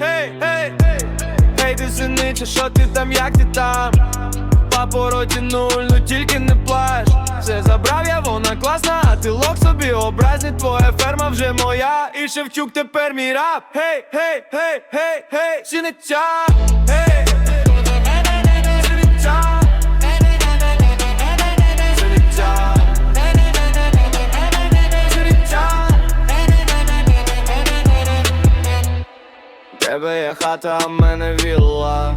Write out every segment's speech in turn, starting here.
Гей, гей, гей, ти синиче, що ти там, як ти там? Папороті нуль, ну тільки не плач. Все забрав я, вона класна, а ти лок собі образний, твоя ферма вже моя. І Шевчук тепер мій рап Гей, гей, гей, гей, гей, синиця, гей Тебе є хата, а мене вілла.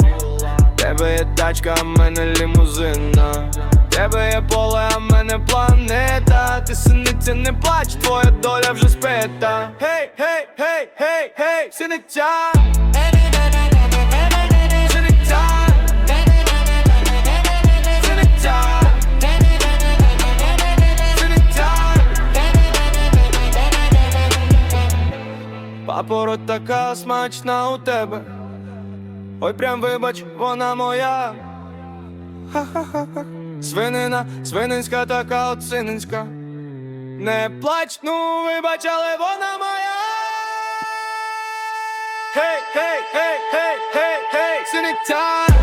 Тебе є тачка, а мене лімузина. Тебе є поле, а мене планета. Ти синиця, не плач, твоя доля вже спита Гей, гей, гей, гей, гей, Синиця Папороть така смачна у тебе. Ой, прям вибач, вона моя. Ха-ха-ха. Свинина, свининська така от сининська. Не плач, ну вибач, але вона моя. Хей, хей, хей, хей, гей, хей, синиця.